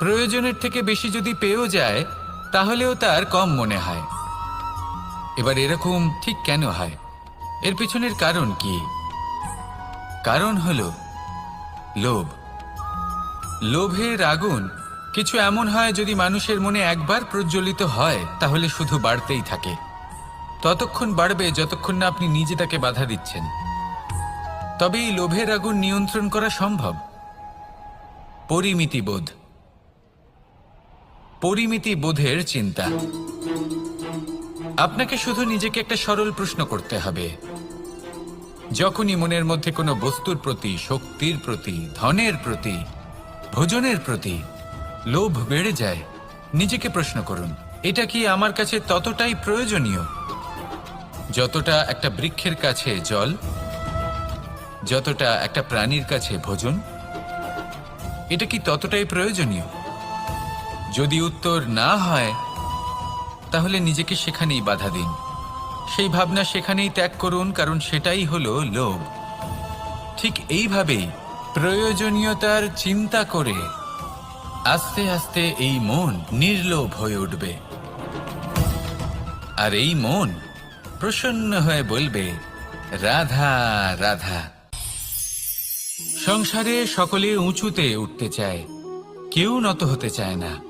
প্রয়োজনের থেকে বেশি যদি পেয়েও যায়, তাহলেও তার কম মনে হয়। এবার এরকম ঠিক কেন হয়? এর পিছনের কারণ কি? কারণ হল, লোভ। লোভের আগুন কিছু এমন হয় যদি মানুষের মনে একবার প্রজ্বলিত হয়, তাহলে শুধু বাড়তেই থাকে। ততক্ষণ বাড়বে যতক্ষণ না আপনি নিজে তাকে বাধা দিচ্ছেন। তবে এই লোভের আগুন নিয়ন্ত্রণ করা সম্ভব। পরিমিতি বোধ পরিমিতি বোধের চিন্তা। আপনাকে শুধু নিজেকে একটা সরল প্রশ্ন করতে হবে। যখনই মনের মধ্যে কোনো বস্তুর প্রতি, শক্তির প্রতি, ধনের প্রতি, ভোজনের প্রতি লোভ বেড়ে যায়, নিজেকে প্রশ্ন করুন, এটা কি আমার কাছে ততটাই প্রয়োজনীয়? যতটা একটা বৃক্ষের কাছে জল, যতটা একটা প্রাণীর কাছে ভোজন, এটা কি ততটাই প্রয়োজনীয়? যদি উত্তর না হয়, তাহলে নিজেকে সেখানেই বাধা দিন। সেই ভাবনা সেখানেই ত্যাগ করুন, কারণ সেটাই হলো লোভ। ঠিক এইভাবেই প্রয়োজনীয়তার চিন্তা করে আস্তে আস্তে এই মন নির্লোভ হয়ে উঠবে। আর এই মন প্রসন্ন হয়ে বলবে, রাধা রাধা। সংসারে সকলে উঁচুতে উঠতে চায়, কেউ নত হতে চায় না।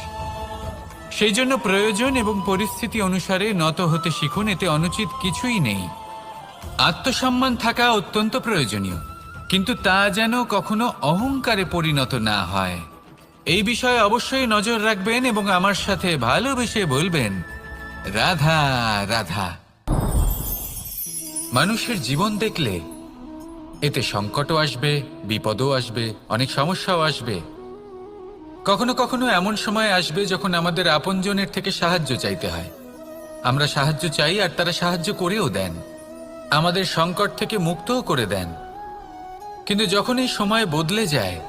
সেই জন্য প্রয়োজন এবং পরিস্থিতি অনুসারে নত হতে শিখুন, এতে অনুচিত কিছুই নেই। আত্মসম্মান থাকা অত্যন্ত প্রয়োজনীয়, কিন্তু তা যেন কখনো অহংকারে পরিণত না হয়। এই বিষয়ে অবশ্যই নজর রাখবেন এবং আমার সাথে ভালোবেসে বলবেন, রাধা রাধা। মানুষের জীবন দেখলে এতে সংকটও আসবে, বিপদও আসবে, অনেক সমস্যাও আসবে। কখনো কখনো এমন সময় আসবে যখন আমাদের আপনজনের থেকে সাহায্য চাইতে হয়। আমরা সাহায্য চাই আর তারা সাহায্য করেও দেন। আমাদের সংকট থেকে মুক্তও করে দেন। কিন্তু যখন এই সময় বদলে যায়,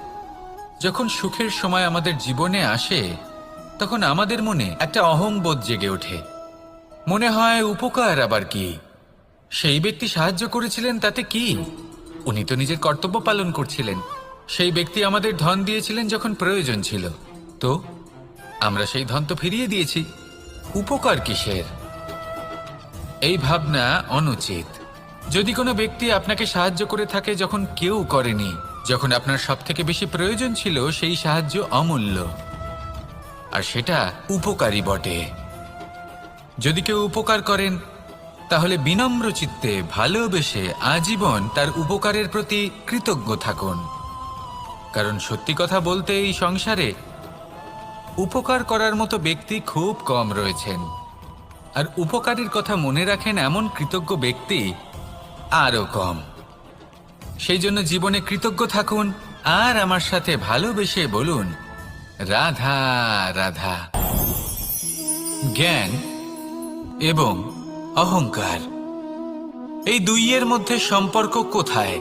যখন সুখের সময় আমাদের জীবনে আসে, তখন আমাদের মনে একটা অহংবোধ জেগে ওঠে। মনে হয়, উপকার আবার কি? সেই ব্যক্তি সাহায্য করেছিলেন তাতে কি? উনি তো নিজের কর্তব্য পালন করছিলেন। সেই ব্যক্তি আমাদের ধন দিয়েছিলেন যখন প্রয়োজন ছিল। তো, আমরা সেই ধন তো ফিরিয়ে দিয়েছি। উপকার কিসের? এই ভাবনা অনুচিত। যদি কোনো ব্যক্তি আপনাকে সাহায্য করে থাকে যখন কেউ করেনি, যখন আপনার সব থেকে বেশি প্রয়োজন ছিল সেই সাহায্য অমূল্য। আর সেটা উপকারী বটে। যদি কেউ উপকার করেন, তাহলে বিনম্র চিত্তে ভালোবেসে আজীবন তার উপকারের প্রতি কৃতজ্ঞ থাকুন। কারণ সত্যি কথা বলতে এই সংসারে উপকার করার মতো ব্যক্তি খুব কম রয়েছেন। আর উপকারীর কথা মনে রাখেন এমন কৃতজ্ঞ ব্যক্তি আরও কম। সেই জন্য জীবনে কৃতজ্ঞ থাকুন আর আমার সাথে ভালোবেসে বলুন, রাধা রাধা। জ্ঞান এবং অহংকার, এই দুইয়ের মধ্যে সম্পর্ক কোথায়?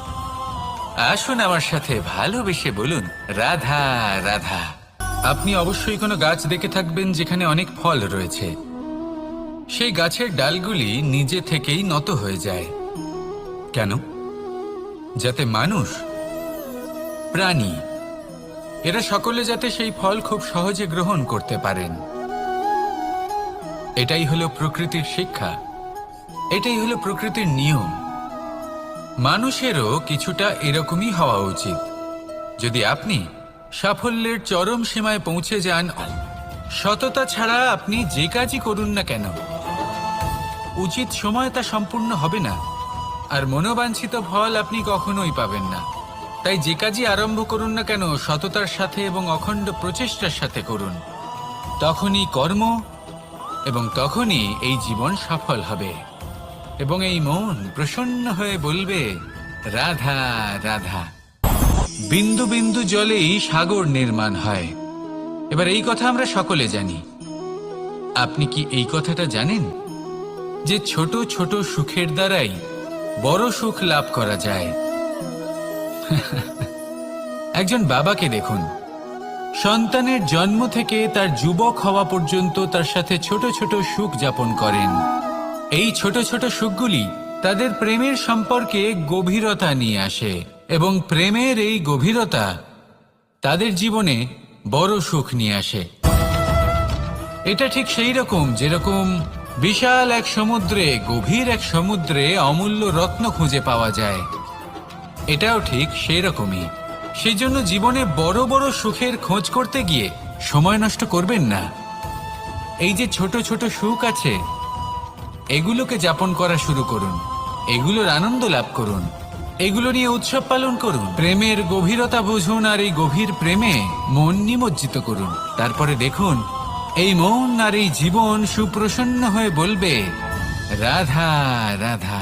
আসুন আমার সাথে ভালোবেসে বলুন, রাধা রাধা। আপনি অবশ্যই কোনো গাছ দেখে থাকবেন যেখানে অনেক ফল রয়েছে। সেই গাছের ডালগুলি নিজে থেকেই নত হয়ে যায়। কেন? যাতে মানুষ, প্রাণী, এরা সকলে যাতে সেই ফল খুব সহজে গ্রহণ করতে পারেন। এটাই হলো প্রকৃতির শিক্ষা। এটাই হলো প্রকৃতির নিয়ম। মানুষেরও কিছুটা এরকমই হওয়া উচিত। যদি আপনি সাফল্যের চরম সীমায় পৌঁছে যান, সততা ছাড়া আপনি যে কাজই করুন না কেন, উচিত সময় তা সম্পূর্ণ হবে না, আর মনোবাঞ্ছিত ফল আপনি কখনোই পাবেন না। তাই যে কাজই আরম্ভ করুন না কেন, সততার সাথে এবং অখণ্ড প্রচেষ্টার সাথে করুন। তখনই কর্ম এবং তখনই এই জীবন সফল হবে। এবং এই মন প্রসন্ন হয়ে বলবে, রাধা রাধা। বিন্দু বিন্দু জলেই সাগর নির্মাণ হয়। এবার এই কথা আমরা সকলে জানি। আপনি কি এই কথাটা জানেন? যে ছোট ছোট সুখের দ্বারাই বড় সুখ লাভ করা যায়। একজন বাবাকে দেখুন। সন্তানের জন্ম থেকে তার যুবক হওয়া পর্যন্ত তার সাথে ছোট ছোট সুখ যাপন করেন। এই ছোট ছোট সুখগুলি তাদের প্রেমের সম্পর্কে গভীরতা নিয়ে আসে এবং প্রেমের এই গভীরতা তাদের জীবনে বড় সুখ নিয়ে আসে। এটা ঠিক সেই রকম যেরকম বিশাল এক সমুদ্রে, গভীর এক সমুদ্রে অমূল্য রত্ন খুঁজে পাওয়া যায়। এটাও ঠিক সেই রকমই। সেই জন্য জীবনে বড় বড় সুখের খোঁজ করতে গিয়ে সময় নষ্ট করবেন না। এই যে ছোট ছোট সুখ আছে এগুলোকে যাপন করা শুরু করুন। এগুলোর আনন্দ লাভ করুন। এগুলো নিয়ে উৎসব পালন করুন। প্রেমের গভীরতা বুঝুন আর এই গভীর প্রেমে মন নিমজ্জিত করুন। তারপরে দেখুন, এই মন আর এই জীবন সুপ্রসন্ন হয়ে বলবে, রাধা রাধা।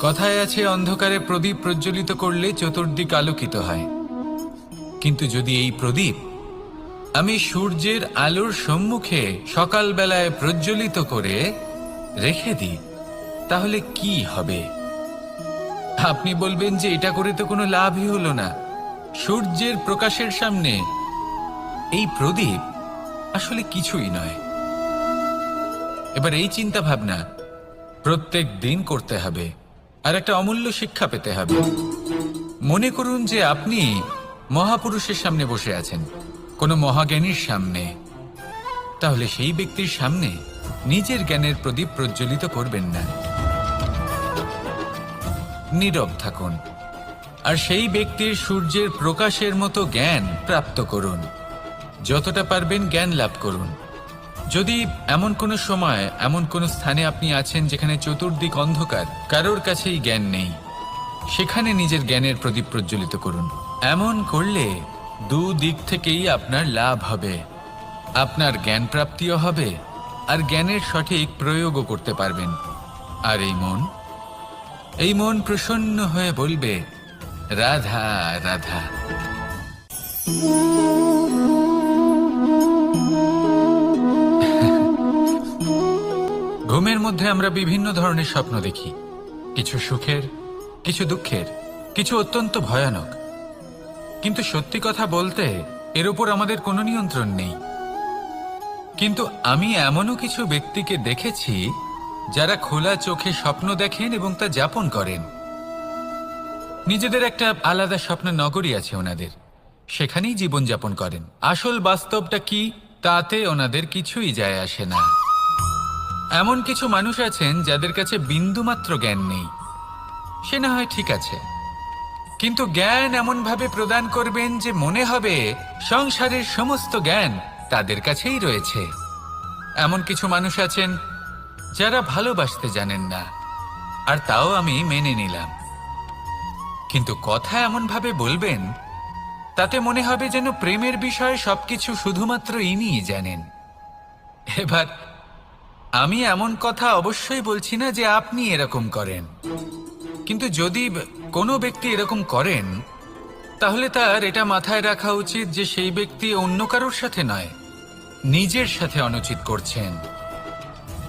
কথায় আছে, অন্ধকারে প্রদীপ প্রজ্বলিত করলে চতুর্দিক আলোকিত হয়। কিন্তু যদি এই প্রদীপ আমি সূর্যের আলোর সম্মুখে সকালবেলায় প্রজ্বলিত করে রেখে দিই। তাহলে কি হবে? আপনি বলবেন যে এটা করে তো কোনো লাভই হলো না। সূর্যের প্রকাশের সামনে এই প্রদীপ আসলে কিছুই নয়। এবার এই চিন্তা ভাবনা প্রত্যেক দিন করতে হবে আর একটা অমূল্য শিক্ষা পেতে হবে। মনে করুন যে আপনি মহাপুরুষের সামনে বসে আছেন। কোনো মহাজ্ঞানীর সামনে। তাহলে সেই ব্যক্তির সামনে নিজের জ্ঞানের প্রদীপ প্রজ্বলিত করবেন না। নীরব থাকুন আর সেই ব্যক্তির সূর্যের প্রকাশের মতো জ্ঞান প্রাপ্ত করুন। যতটা পারবেন জ্ঞান লাভ করুন। যদি এমন কোনো সময়, এমন কোনো স্থানে আপনি আছেন যেখানে চতুর্দিক অন্ধকার, কারোর কাছেই জ্ঞান নেই, সেখানে নিজের জ্ঞানের প্রদীপ প্রজ্বলিত করুন। এমন করলে দু দিক থেকেই আপনার লাভ হবে। আপনার জ্ঞান প্রাপ্তিও হবে আর জ্ঞানের সঠিক প্রয়োগও করতে পারবেন। আর এই মন? এই মন প্রসন্ন হয়ে বলবে, রাধা রাধা। ঘুমের মধ্যে আমরা বিভিন্ন ধরনের স্বপ্ন দেখি। কিছু সুখের, কিছু দুঃখের, কিছু অত্যন্ত ভয়ানক। কিন্তু সত্যি কথা বলতে, এর উপর আমাদের কোনো নিয়ন্ত্রণ নেই। কিন্তু আমি এমনও কিছু ব্যক্তিকে দেখেছি, যারা খোলা চোখে স্বপ্ন দেখেন এবং তা যাপন করেন। নিজেদের একটা আলাদা স্বপ্নের নগরী আছে ওনাদের। সেখানেই জীবনযাপন করেন। আসল বাস্তবটা কি, তাতে ওনাদের কিছুই যায় আসে না। এমন কিছু মানুষ আছেন যাদের কাছে বিন্দুমাত্র জ্ঞান নেই। সে না হয় ঠিক আছে। কিন্তু জ্ঞান এমনভাবে প্রদান করবেন যে মনে হবে সংসারের সমস্ত জ্ঞান তাদের কাছেই রয়েছে। এমন কিছু মানুষ আছেন যারা ভালোবাসতে জানেন না, আর তাও আমি মেনে নিলাম। কিন্তু কথা এমনভাবে বলবেন, তাতে মনে হবে যেন প্রেমের বিষয়ে সবকিছু শুধুমাত্র ইনিই জানেন। এবার আমি এমন কথা অবশ্যই বলছি না যে আপনি এরকম করেন। কিন্তু যদি কোনো ব্যক্তি এরকম করেন, তাহলে তার এটা মাথায় রাখা উচিত যে সেই ব্যক্তি অন্য কারোর সাথে নয়, নিজের সাথে অনুচিত করছেন।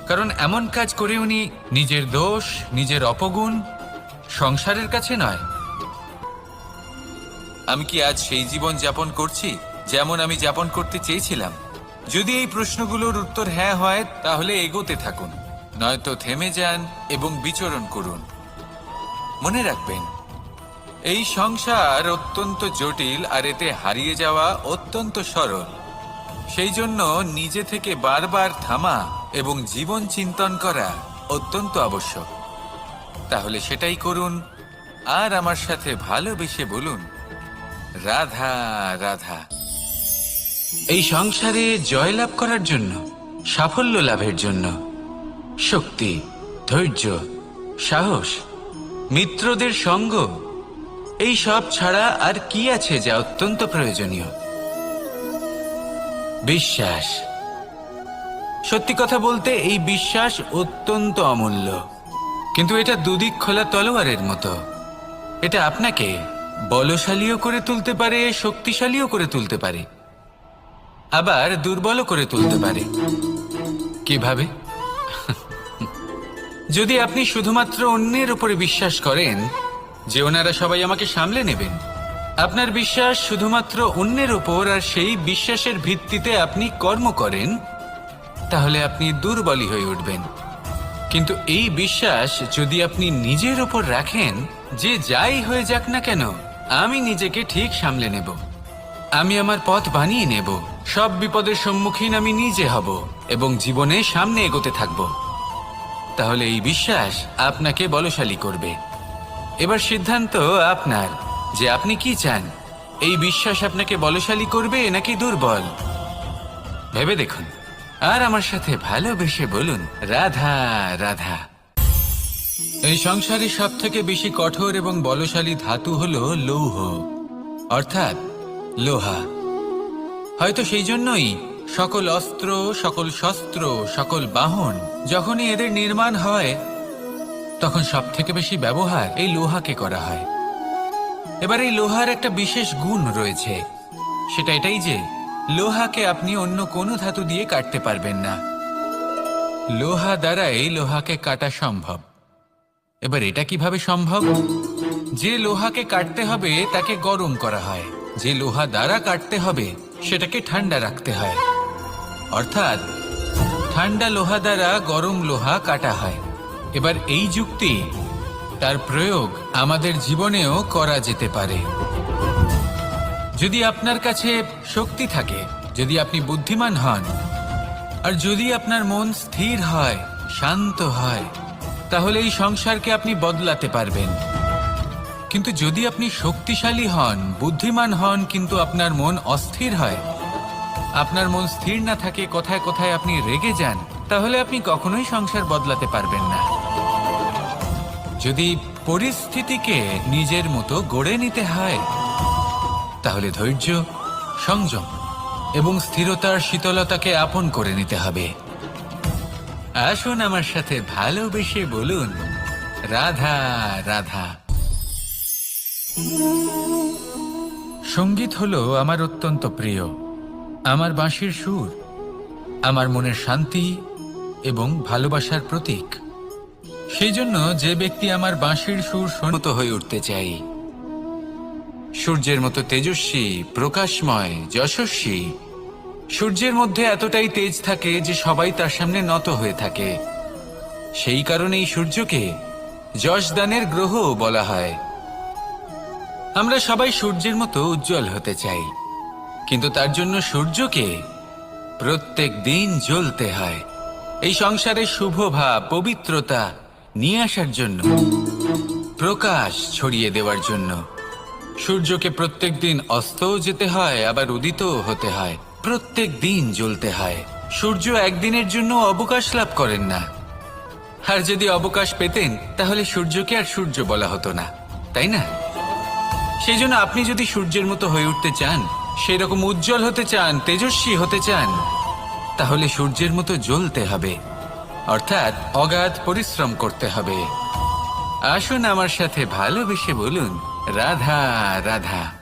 কারণ এমন কাজ করে উনি নিজের দোষ, নিজের অপগুণ সংসারের কাছে নয়। আমি কি আজ সেই জীবন যাপন করছি, যেমন আমি যাপন করতে চেয়েছিলাম? যদি এই প্রশ্নগুলোর উত্তর হ্যাঁ হয়, তাহলে এগোতে থাকুন, নয়তো থেমে যান এবং বিচরণ করুন। মনে রাখবেন এই সংসার অত্যন্ত জটিল আর এতে হারিয়ে যাওয়া অত্যন্ত সরল। সেই জন্য নিজে থেকে বারবার থামা এবং জীবন চিন্তন করা অত্যন্ত আবশ্যক। তাহলে সেটাই করুন, আর আমার সাথে ভালোবেসে বলুন, রাধা রাধা। এই সংসারে জয়লাভ করার জন্য, সাফল্য লাভের জন্য, শক্তি, ধৈর্য, সাহস, মিত্রদের সঙ্গ এই সব ছাড়া আর কি আছে যা অত্যন্ত প্রয়োজনীয়? বিশ্বাস। সত্যি কথা বলতে, এই বিশ্বাস অত্যন্ত অমূল্য। কিন্তু এটা দুদিক খোলা তলোয়ারের মতো। এটা আপনাকে বলশালীও করে তুলতে পারে, শক্তিশালীও করে তুলতে পারে। আবার দুর্বলও করে তুলতে পারে। কীভাবে? যদি আপনি শুধুমাত্র অন্যের উপরে বিশ্বাস করেন যে ওনারা সবাই আমাকে সামলে নেবেন। আপনার বিশ্বাস শুধুমাত্র অন্যের ওপর আর সেই বিশ্বাসের ভিত্তিতে আপনি কর্ম করেন, তাহলে আপনি দুর্বলই হয়ে উঠবেন। কিন্তু এই বিশ্বাস যদি আপনি নিজের ওপর রাখেন, যে যাই হয়ে যাক না কেন, আমি নিজেকে ঠিক সামলে নেব। আমি আমার পথ বানিয়ে নেব। সব বিপদের সম্মুখীন আমি নিজে হব এবং জীবনে সামনে এগোতে থাকব। তাহলে এই বিশ্বাস আপনাকে বলশালী করবে। এবার সিদ্ধান্ত আপনার, যে আপনি কি চান? এই বিশ্বাস আপনাকে বলশালী করবে নাকি দুর্বল? ভেবে দেখুন। আর আমার সাথে ভালোবেসে বলুন, রাধা রাধা। এই সংসারে সব থেকে বেশি কঠোর এবং বলশালী ধাতু হল লৌহ, অর্থাৎ লোহা। হয়তো সেই জন্যই সকল অস্ত্র, সকল শস্ত্র, সকল বাহন যখনই এদের নির্মাণ হয় তখন সব থেকে বেশি ব্যবহার এই লোহাকে করা হয়। এবার এই লোহার একটা বিশেষ গুণ রয়েছে। সেটা এটাই যে, লোহাকে আপনি অন্য কোনো ধাতু দিয়ে কাটতে পারবেন না। লোহা দ্বারাই লোহাকে কাটা সম্ভব। এবার এটা কীভাবে সম্ভব? যে লোহাকে কাটতে হবে, তাকে গরম করা হয়। যে লোহা দ্বারা কাটতে হবে, সেটাকে ঠান্ডা রাখতে হয়। অর্থাৎ, ঠান্ডা লোহা দ্বারা গরম লোহা কাটা হয়। এবার এই যুক্তি তার প্রয়োগ আমাদের জীবনেও করা যেতে পারে। যদি আপনার কাছে শক্তি থাকে, যদি আপনি বুদ্ধিমান হন, আর যদি আপনার মন স্থির হয়, শান্ত হয়, তাহলে এই সংসারকে আপনি বদলাতে পারবেন। কিন্তু যদি আপনি শক্তিশালী হন, বুদ্ধিমান হন, কিন্তু আপনার মন অস্থির হয়, আপনার মন স্থির না থাকে, কোথায় কোথায় আপনি রেগে যান, তাহলে আপনি কখনোই সংসার বদলাতে পারবেন না। যদি পরিস্থিতিকে নিজের মতো গড়ে নিতে হয়, তাহলে ধৈর্য, সংযম এবং স্থিরতার শীতলতাকে আপন করে নিতে হবে। আসুন আমার সাথে ভালোবেসে বলুন, রাধা রাধা। সংগীত হলো আমার অত্যন্ত প্রিয়, আমার বাঁশির সুর, আমার মনের শান্তি এবং ভালোবাসার প্রতীক। সেই জন্য যে ব্যক্তি আমার বাঁশির সুর সন্মত হয়ে উঠতে চাই। সূর্যের মতো তেজস্বী, প্রকাশময়, যশস্বী। সূর্যের মধ্যে এতটাই তেজ থাকে যে সবাই তার সামনে নত হয়ে থাকে। সেই কারণেই সূর্যকে যশদানের গ্রহ বলা হয়। আমরা সবাই সূর্যের মতো উজ্জ্বল হতে চাই। কিন্তু তার জন্য সূর্যকে প্রত্যেক দিন জ্বলতে হয়। এই সংসারের শুভ ভাব, পবিত্রতা নিয়ে আসার জন্য, প্রকাশ ছড়িয়ে দেওয়ার জন্য। সূর্যকে প্রত্যেক দিন অস্তও যেতে হয়, আবার উদিতও হতে হয়। প্রত্যেক দিন জ্বলতে হয়। সূর্য একদিনের জন্য অবকাশ লাভ করেন না। আর যদি অবকাশ পেতেন, তাহলে সূর্যকে আর সূর্য বলা হতো না। তাই না? সেই জন্য আপনি যদি সূর্যের মতো হয়ে উঠতে চান সেই রকম উজ্জ্বল হতে চান, তেজস্বী হতে চান, তাহলে সূর্যের মতো জ্বলতে হবে। অর্থাৎ অগাধ পরিশ্রম করতে হবে। আসুন আমার সাথে ভালোবেসে বলুন রাধা রাধা।